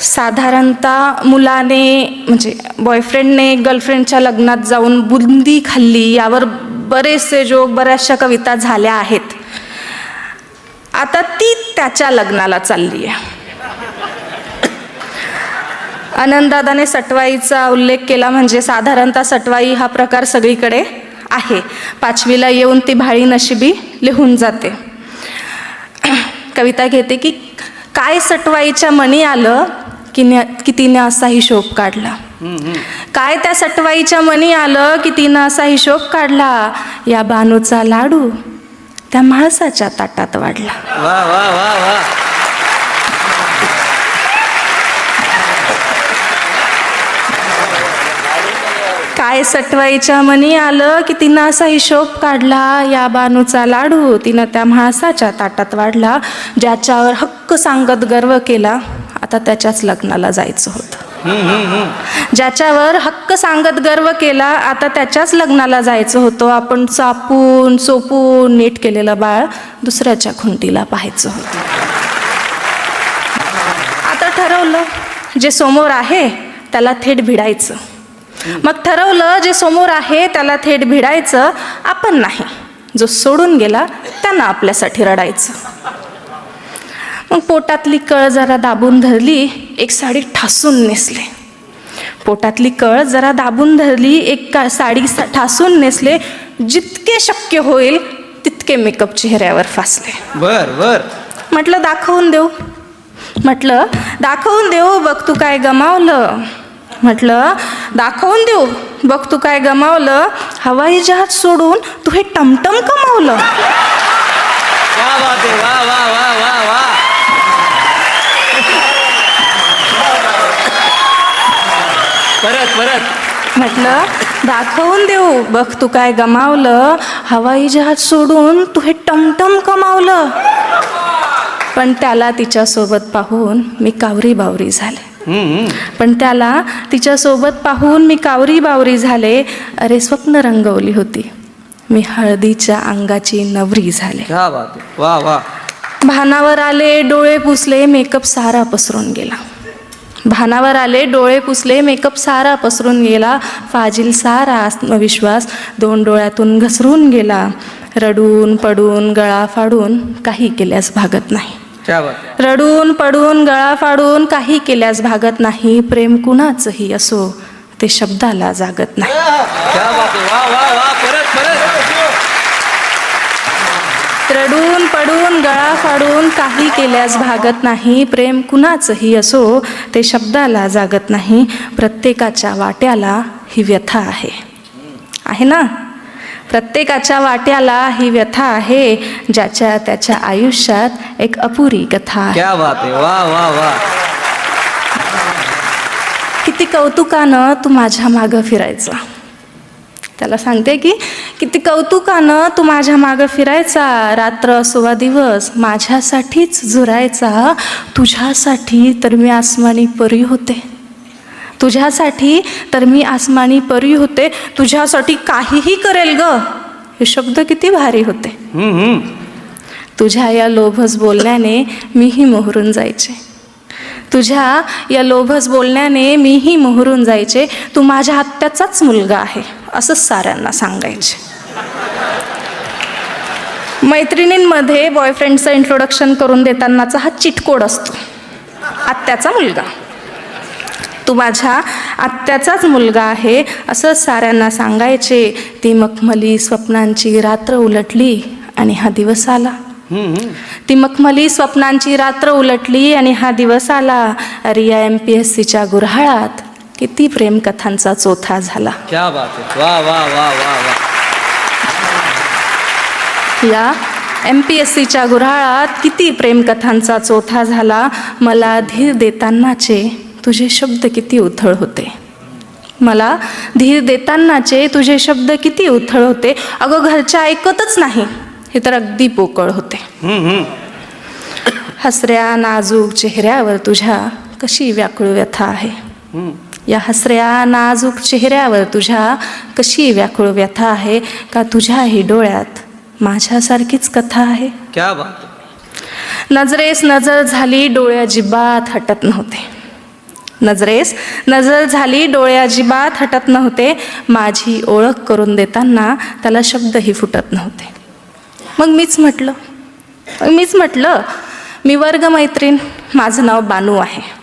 साधारणतः मुलाने म्हणजे बॉयफ्रेंडने गर्लफ्रेंडच्या लग्नात जाऊन बुंदी खाल्ली यावर बरेचसे जोग बऱ्याचशा कविता झाल्या आहेत. आता ती त्याच्या लग्नाला चालली आहे आनंददादाने सटवाईचा उल्लेख केला म्हणजे साधारणतः सटवाई हा प्रकार सगळीकडे आहे. पाचवीला येऊन ती भाळी नशिबी लिहून जाते. कविता घेते की काय सटवाईच्या मनी आलं की न की तिने असा हिशोब काढला. काय त्या सटवाईच्या मनी आलं की तिनं असा हिशोब काढला? या बानूचा लाडू त्या माळसाच्या ताटात वाढला. वा वा वा वा. काय सटवाईच्या मनी आलं की तिनं असा हिशोब काढला? या बानूचा लाडू तिनं त्या म्हासाच्या ताटात वाढला ज्याच्यावर हक्क सांगत गर्व केला. आता त्याच्याच लग्नाला जायचं होतं. ज्याच्यावर हक्क सांगत गर्व केला आता त्याच्याच लग्नाला जायचं होतं. आपण चापून चोपून नीट केलेलं बाळ दुसऱ्याच्या खुंटीला पाहायचं होतं. आता ठरवलं जे समोर आहे त्याला थेट भिडायचं. मग ठरवलं जे समोर आहे त्याला थेट भिडायचं आपण नाही. जो सोडून गेला त्यांना आपल्यासाठी रडायचं. मग पोटातली कळ जरा दाबून धरली एक साडी ठासून नेसले. पोटातली कळ जरा दाबून धरली एक का साडी ठासून नेसले जितके शक्य होईल तितके मेकअप चेहऱ्यावर फासले. बर बर. म्हटलं दाखवून देऊ. म्हटलं दाखवून देऊ बघ तू काय गमावलं. म्हटलं दाखवून देऊ बघ तू काय गमावलं. हवाई जहाज सोडून तू हे टमटम कमावलं. आहे वा वा वा वा वा. परत. म्हटलं दाखवून देऊ. बघ तू काय गमावलं. हवाई जहाज सोडून तू हे टमटम कमावलं. पण त्याला तिच्यासोबत पाहून मी कावरी बावरी झाले. पण त्याला तिच्यासोबत पाहून मी कावरी बावरी झाले. अरे स्वप्न रंगवली होती. मी हळदीच्या अंगाची नवरी झाले. क्या बात आहे. वा वा. भानावर आले डोळे पुसले मेकअप सारा पसरून गेला. भानावर आले डोळे पुसले मेकअप सारा पसरून गेला फाजील सारा आत्मविश्वास दोन डोळ्यातून घसरून गेला. रडून पडून गळा फाडून काही केल्यास भागत नाही. रडून पडून गळा फाडून काही केल्यास भागत नाही. प्रेम कुणाचंही असो ते शब्दाला जागत नाही क्या बात आहे वा वा वा परत परत रडून पडून गळा फाडून काही केल्यास भागत नाही. प्रेम कुणाचंही असो ते शब्दाला जागत नाही. प्रत्येकाच्या वाट्याला ही व्यथा आहे. आहे ना? प्रत्येकाच्या वाट्याला ही व्यथा आहे ज्याच्या त्याच्या आयुष्यात एक अपुरी कथा आहे. क्या बात आहे. वा वा वा. किती कौतुकानं तू माझ्या मागं फिरायचा. त्याला सांगते की किती कौतुकानं तू माझ्या मागं फिरायचा रात्र असो वा दिवस माझ्यासाठीच झुरायचा तुझ्यासाठी तर मी आसमानी परी होते. तुझ्यासाठी तर मी आसमानी परी होते तुझ्यासाठी काहीही करेल ग. हे शब्द किती भारी होते. तुझ्या या लोभस बोलण्याने मीही मोहरून जायचे. तुझ्या या लोभस बोलण्याने मीही मोहरून जायचे. तू माझ्या हत्याचाच मुलगा आहे. असंच साऱ्यांना सांगायचे. मैत्रिणींमध्ये बॉयफ्रेंडचं इंट्रोडक्शन करून देतानाचा हा चिटकोड असतो. आत्याचा मुलगा. तू माझ्या आत्याचाच मुलगा आहे असं साऱ्यांना सांगायचे. ती मखमली स्वप्नांची रात्र उलटली आणि हा दिवस आला. ती मखमली स्वप्नांची रात्र उलटली आणि हा दिवस आला. अरे या एम पी एस सीच्या गुऱ्हाळात किती प्रेमकथांचा चोथा झाला. क्या बात आहे वा वा वा वा वा या एम पी एस सीच्या गुऱ्हाळात किती प्रेमकथांचा चोथा झाला मला धीर देतानाचे तुझे शब्द किती उथळ होते. मला धीर देतानाचे तुझे शब्द किती उथळ होते. अगं घरच्या ऐकतच नाही. हे तर अगदी पोकळ होते. हसऱ्या नाजूक चेहऱ्यावर तुझ्या कशी व्याकुळ व्यथा आहे. या हसऱ्या नाजूक चेहऱ्यावर तुझ्या कशी व्याकुळ व्यथा आहे का तुझ्याही डोळ्यात माझ्यासारखीच कथा आहे? क्या बात नजरेस नजर झाली डोळे अजिबात हटत नव्हते. नजरेस नजर झाली डोळे अजिबात हटत नव्हते. माझी ओळख करून देताना त्याला शब्दही फुटत नव्हते. मग मीच म्हटलं. मग मीच म्हटलं मी वर्गमैत्रीण माझं नाव बानू आहे.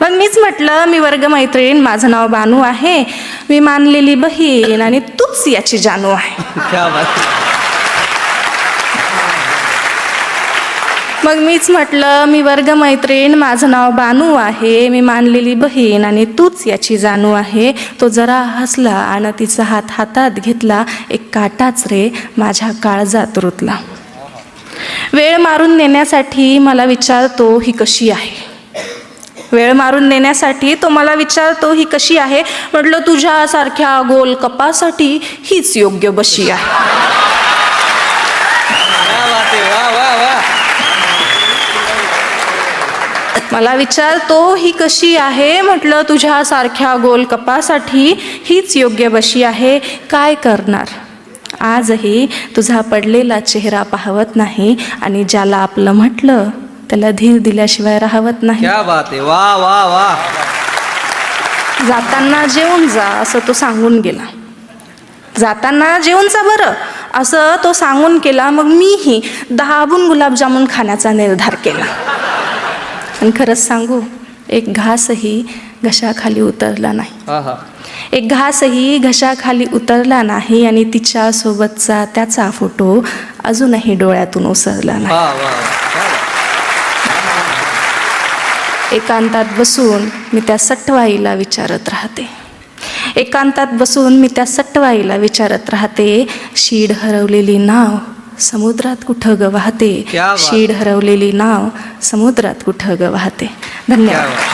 मग मीच म्हटलं मी वर्गमैत्रीण माझं नाव बानू आहे मी मानलेली बहीण आणि तूच याची जानू आहे. मग मीच म्हटलं मी वर्गमैत्रीण माझं नाव बानू आहे मी मानलेली बहीण आणि तूच याची जाणू आहे. तो जरा हसला आणि तिचा हात हातात घेतला एक काटाच रे माझ्या काळजात रुतला. वेळ मारून नेण्यासाठी मला विचारतो ही कशी आहे? वेळ मारून नेण्यासाठी तो मला विचारतो ही कशी आहे? म्हटलं तुझ्यासारख्या गोल कपासाठी हीच योग्य बशी आहे. मला विचारतो ही कशी आहे? म्हटलं तुझ्यासारख्या गोल कपासाठी हीच योग्य बशी आहे. काय करणार? आजही तुझा पडलेला चेहरा पाहवत नाही आणि ज्याला आपलं म्हटलं त्याला धीर दिल्याशिवाय राहवत नाही. क्या बात आहे. वा वा वा. जाताना जेवून जा असं तो सांगून गेला. जाताना जेवून जा बरं असं तो सांगून केला मग मीही दहाबून गुलाबजामुन खाण्याचा निर्धार केला. आणि खरंच सांगू एक घासही घशाखाली उतरला नाही. हा हा एक घासही घशाखाली उतरला नाही आणि तिच्यासोबतचा त्याचा फोटो अजूनही डोळ्यातून ओसरला नाही. वा वा वा. क्या बात. एकांतात बसून मी त्या सटवाईला विचारत राहते एकांतात बसून मी त्या सटवाईला विचारत राहते शीड हरवलेली नाव समुद्रात कुठं ग वाहते. शीड हरवलेली नाव समुद्रात कुठं ग वाहते धन्यवाद.